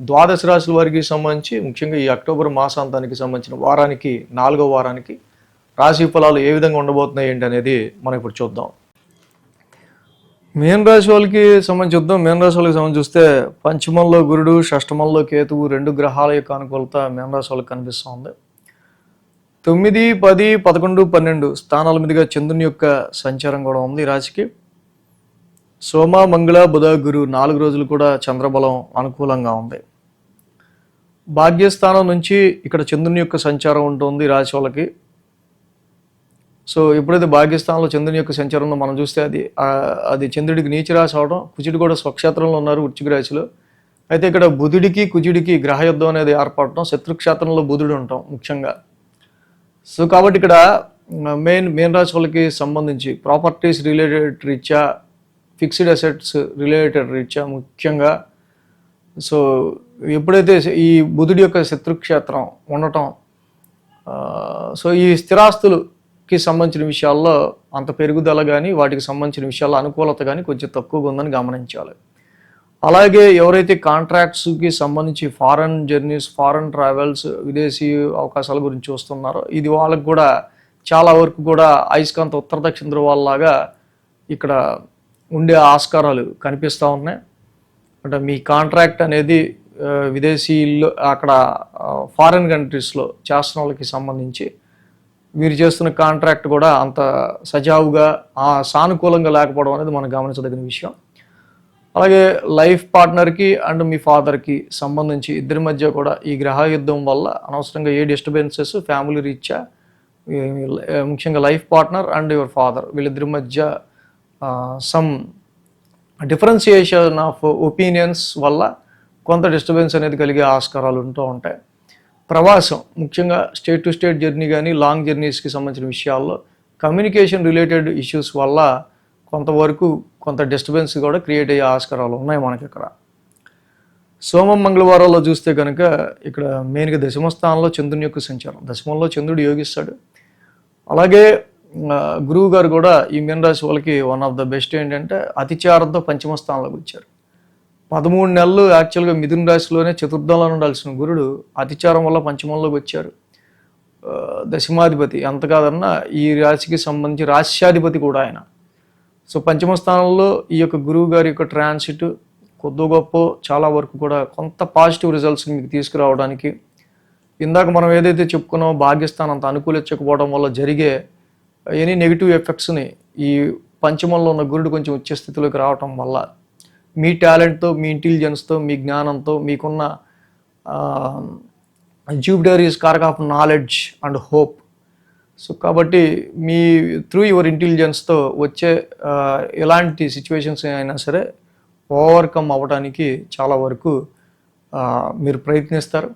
ద్వాదశ రాశుల వారికి సంబంధించి ముఖ్యంగా ఈ అక్టోబర్ మాసాంతానికి సంబంధించిన వారానికి నాలుగో వారానికి రాశి ఫలాలు ఏ విధంగా ఉండబోతున్నాయి ఏంటి అనేది మనం ఇప్పుడు చూద్దాం. మీన రాశి వాళ్ళకి సంబంధించి చూద్దాం. మీన రాశి వాళ్ళకి సంబంధించి చూస్తే పంచమంలో గురుడు షష్టమంలో కేతువు రెండు గ్రహాల యొక్క అనుకూలత మీన రాశి వాళ్ళకి కనిపిస్తుంది తొమ్మిది పది పదకొండు పన్నెండు స్థానాల మీదుగా చంద్రుని యొక్క సంచారం కూడా ఉంది ఈ రాశికి. సోమ మంగళ బుధ గురు నాలుగు రోజులు కూడా చంద్రబలం అనుకూలంగా ఉంది. భాగ్యస్థానం నుంచి ఇక్కడ చంద్రుని యొక్క సంచారం ఉంటుంది రాశి వాళ్ళకి. సో ఎప్పుడైతే భాగ్యస్థానంలో చంద్రుని యొక్క సంచారం ఉందో మనం చూస్తే అది అది చంద్రుడికి నీచి రాశి అవడం కుజుడు కూడా స్వక్షేత్రంలో ఉన్నారు వృచ్చిక రాశిలో. అయితే ఇక్కడ బుధుడికి కుజుడికి గ్రహయుద్ధం అనేది ఏర్పడటం శత్రుక్షేత్రంలో బుధుడు ఉంటాం ముఖ్యంగా. సో కాబట్టి ఇక్కడ మెయిన్ మెయిన్ రాశి వాళ్ళకి సంబంధించి ప్రాపర్టీస్ రిలేటెడ్ రీత్యా ఫిక్స్డ్ అసెట్స్ రిలేటెడ్ రీత్యా ముఖ్యంగా సో ఎప్పుడైతే ఈ బుధుడి యొక్క శత్రుక్షేత్రం ఉండటం సో ఈ స్థిరాస్తులకి సంబంధించిన విషయాల్లో అంత పెరుగుదల కానీ వాటికి సంబంధించిన విషయాల్లో అనుకూలత కానీ కొంచెం తక్కువగా ఉందని గమనించాలి. అలాగే ఎవరైతే కాంట్రాక్ట్స్కి సంబంధించి ఫారెన్ జర్నీస్ ఫారెన్ ట్రావెల్స్ విదేశీ అవకాశాల గురించి చూస్తున్నారో ఇది వాళ్ళకు కూడా చాలా వరకు కూడా అయస్కాంత ఉత్తర దక్షిణ ధ్రువాల్లాగా ఇక్కడ ఉండే ఆస్కారాలు కనిపిస్తూ ఉన్నాయి. అంటే మీ కాంట్రాక్ట్ అనేది విదేశీయుల్లో విదేశీల్లో అక్కడ ఫారిన్ కంట్రీస్లో చేస్తున్న వాళ్ళకి సంబంధించి వీరు చేస్తున్న కాంట్రాక్ట్ కూడా అంత సజావుగా ఆ సానుకూలంగా లేకపోవడం అనేది మనం గమనించదగిన విషయం. అలాగే లైఫ్ పార్ట్నర్కి అండ్ మీ ఫాదర్కి సంబంధించి ఇద్దరి మధ్య కూడా ఈ గ్రహ యుద్ధం వల్ల అనవసరంగా ఏ డిస్టర్బెన్సెస్ ఫ్యామిలీ రీత్యా ముఖ్యంగా life partner and your father వీళ్ళిద్దరి మధ్య సమ్ డిఫరెన్సియేషన్ ఆఫ్ ఒపీనియన్స్ వల్ల కొంత డిస్టర్బెన్స్ అనేది కలిగే ఆస్కారాలు ఉంటూ ఉంటాయి. ప్రవాసం ముఖ్యంగా స్టేట్ టు స్టేట్ జర్నీ కానీ లాంగ్ జర్నీస్కి సంబంధించిన విషయాల్లో కమ్యూనికేషన్ రిలేటెడ్ ఇష్యూస్ వల్ల కొంతవరకు కొంత డిస్టర్బెన్స్ కూడా క్రియేట్ అయ్యే ఆస్కారాలు ఉన్నాయి మనకి ఇక్కడ సోమం మంగళవారాల్లో చూస్తే కనుక ఇక్కడ మెయిన్గా దశమ స్థానంలో చంద్రుని యొక్క సంచారం. దశమంలో చంద్రుడు యోగిస్తాడు. అలాగే గురువు గారు కూడా ఈ మీనరాశి వాళ్ళకి వన్ ఆఫ్ ద బెస్ట్ ఏంటంటే అతిచారంతో పంచమ స్థానంలోకి వచ్చారు పదమూడు నెలలు యాక్చువల్గా మిథున రాశిలోనే చతుర్థంలో ఉండాల్సిన గురుడు అతిచారం వల్ల పంచమంలోకి వచ్చారు. దశమాధిపతి ఎంత కాదన్నా ఈ రాశికి సంబంధించి రాశ్యాధిపతి కూడా ఆయన. సో పంచమ స్థానంలో ఈ యొక్క గురువు గారి యొక్క ట్రాన్సిట్ కొద్ది గొప్ప చాలా వరకు కూడా కొంత పాజిటివ్ రిజల్ట్స్ని మీకు తీసుకురావడానికి. ఇందాక మనం ఏదైతే చెప్పుకున్నామో భాగ్యస్థానం అంత అనుకూలించకపోవడం వల్ల జరిగే ఎనీ నెగిటివ్ ఎఫెక్ట్స్ని ఈ పంచమంలో ఉన్న గురుడు కొంచెం ఉచ్చ స్థితిలోకి రావటం వల్ల మీ టాలెంట్తో మీ ఇంటెలిజెన్స్తో మీ జ్ఞానంతో మీకున్న Jupiter is కారక్ of knowledge and hope. So కాబట్టి మీ త్రూ యువర్ ఇంటెలిజెన్స్తో వచ్చే ఎలాంటి సిచ్యువేషన్స్ అయినా సరే ఓవర్కమ్ అవ్వడానికి చాలా వరకు మీరు ప్రయత్నిస్తారు.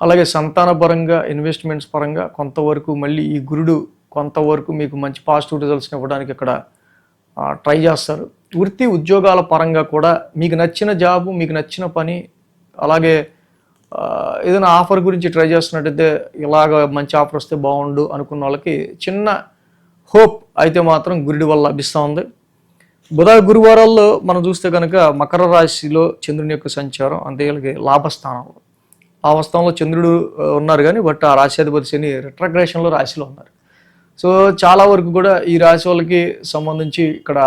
అలాగే సంతానపరంగా ఇన్వెస్ట్మెంట్స్ పరంగా కొంతవరకు మళ్ళీ ఈ గురుడు కొంతవరకు మీకు మంచి పాజిటివ్ రిజల్ట్స్ని ఇవ్వడానికి ఇక్కడ ట్రై చేస్తారు. వృత్తి ఉద్యోగాల పరంగా కూడా మీకు నచ్చిన జాబ్ మీకు నచ్చిన పని అలాగే ఏదైనా ఆఫర్ గురించి ట్రై చేస్తున్నట్టయితే ఇలాగ మంచి ఆఫర్ వస్తే బాగుండు అనుకున్న వాళ్ళకి చిన్న హోప్ అయితే మాత్రం గురుడి వల్ల లభిస్తూ ఉంది. బుధ గురువారాల్లో మనం చూస్తే కనుక మకర రాశిలో చంద్రుని యొక్క సంచారం అంతే వీళ్ళకి లాభస్థానంలో లాభస్థానంలో చంద్రుడు ఉన్నారు కానీ బట్ ఆ రాశ్యాధిపతి శని రిట్రగ్రేషన్లో రాశిలో ఉన్నారు. సో చాలా వరకు కూడా ఈ రాశి వాళ్ళకి సంబంధించి ఇక్కడ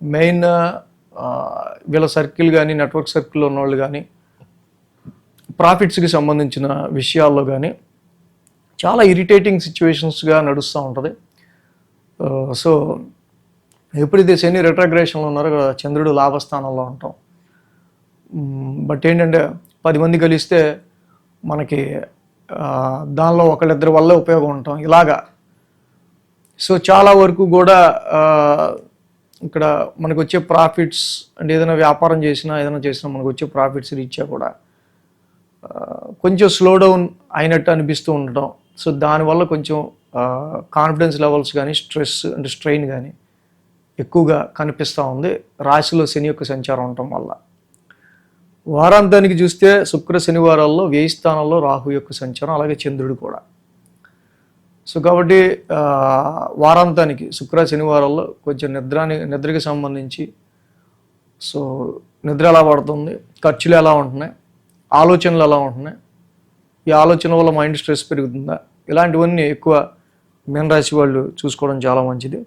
మెయిన్ వీళ్ళ సర్కిల్ కానీ నెట్వర్క్ సర్కిల్లో ఉన్న వాళ్ళు కానీ ప్రాఫిట్స్కి సంబంధించిన విషయాల్లో కానీ చాలా ఇరిటేటింగ్ సిచ్యువేషన్స్గా నడుస్తూ ఉంటుంది. సో ఎప్పుడైతే శని రిట్రగ్రేషన్లో ఉన్నారో చంద్రుడు లాభస్థానంలో ఉంటాం. బట్ ఏంటంటే పది మంది కలిస్తే మనకి దానిలో ఒకళ్ళిద్దరి వల్ల ఉపయోగం ఉంటాం. ఇలాగా సో చాలా వరకు కూడా ఇక్కడ మనకు వచ్చే ప్రాఫిట్స్ అంటే ఏదైనా వ్యాపారం చేసినా ఏదైనా చేసినా మనకు వచ్చే ప్రాఫిట్స్ రీత్యా కూడా కొంచెం స్లో డౌన్ అయినట్టు అనిపిస్తూ ఉండటం. సో దానివల్ల కొంచెం కాన్ఫిడెన్స్ లెవెల్స్ కానీ స్ట్రెస్ అంటే స్ట్రెయిన్ కానీ ఎక్కువగా కనిపిస్తూ ఉంది. రాశిలో శని యొక్క సంచారం ఉండటం వల్ల. వారాంతానికి చూస్తే శుక్ర శనివారాల్లో వ్యయ స్థానంలో రాహు యొక్క సంచారం అలాగే చంద్రుడు కూడా. సో కాబట్టి వారాంతానికి శుక్ర శనివారాల్లో కొంచెం నిద్రాని నిద్రకి సంబంధించి సో నిద్ర ఎలా పడుతుంది ఖర్చులు ఎలా ఉంటున్నాయి ఆలోచనలు ఎలా ఉంటున్నాయి ఈ ఆలోచన వల్ల మైండ్ స్ట్రెస్ పెరుగుతుందా ఇలాంటివన్నీ ఎక్కువ మీన రాశి వాళ్ళు చూసుకోవడం చాలా మంచిది.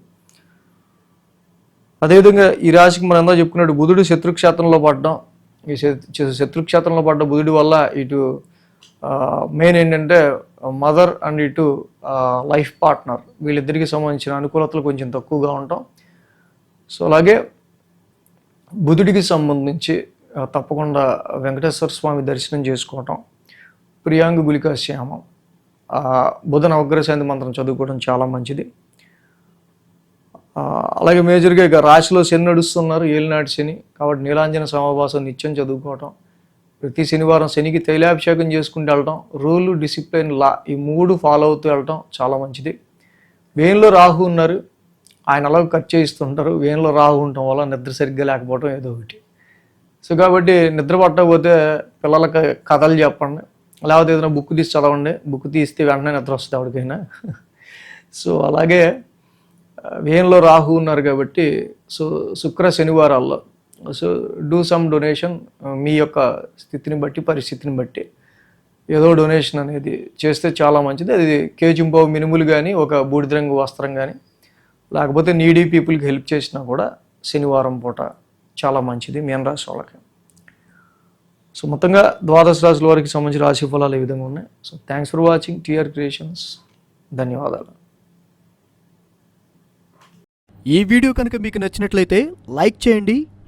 అదేవిధంగా ఈ రాశికి మనం ఎంతో చెప్పుకున్నట్టు బుధుడు శత్రుక్షేత్రంలో పడడం ఈ శత్రు- శత్రుక్షేత్రంలో పడ్డ బుధుడి వల్ల ఇటు మెయిన్ ఏంటంటే మదర్ అండ్ ఇటు లైఫ్ పార్ట్నర్. వీళ్ళిద్దరికి సంబంధించిన అనుకూలతలు కొంచెం తక్కువగా ఉంటాం. సో అలాగే బుధుడికి సంబంధించి తప్పకుండా వెంకటేశ్వర స్వామి దర్శనం చేసుకోవటం ప్రియాంగ గులికా శ్యామం బుధ నవగ్రహశాంతి మంత్రం చదువుకోవడం చాలా మంచిది. అలాగే మేజర్గా ఇక రాశిలో శని నడుస్తున్నారు ఏలినాటి శని. కాబట్టి నీలాంజన సమాభాసం నిత్యం చదువుకోవటం. ప్రతి శనివారం శనికి తైలాభిషేకం చేసుకుంటూ వెళ్ళటం రూలు డిసిప్లిన్ లా ఈ మూడు ఫాలో అవుతూ వెళ్ళటం చాలా మంచిది. వేన్లో రాహు ఉన్నారు. ఆయన అలా కట్ చేయిస్తుంటారు. వేన్లో రాహు ఉండటం వల్ల నిద్ర సరిగ్గా లేకపోవడం ఏదో ఒకటి. సో కాబట్టి నిద్ర పట్టకపోతే పిల్లలకి కథలు చెప్పండి. లేకపోతే ఏదైనా బుక్ తీసి చదవండి. బుక్ తీస్తే వెంటనే నిద్ర వస్తుంది ఎవరికైనా. సో అలాగే వేన్లో రాహు ఉన్నారు కాబట్టి సో శుక్ర శనివారాల్లో సో డూ సమ్ డొనేషన్ మీ యొక్క స్థితిని బట్టి పరిస్థితిని బట్టి. ఏదో డొనేషన్ అనేది చేస్తే చాలా మంచిది. అది కేజింపావు మినుములు కానీ ఒక బూడిద రంగు వస్త్రం కానీ లేకపోతే నీడీ పీపుల్కి హెల్ప్ చేసినా కూడా శనివారం పూట చాలా మంచిది మీన రాశి వాళ్ళకి. సో మొత్తంగా ద్వాదశ రాశుల వారికి సంబంధించిన రాశి ఫలాలు ఈ విధంగా ఉన్నాయి? So thanks for watching TR creations ధన్యవాదాలు. ఈ వీడియో కనుక మీకు నచ్చినట్లయితే లైక్ చేయండి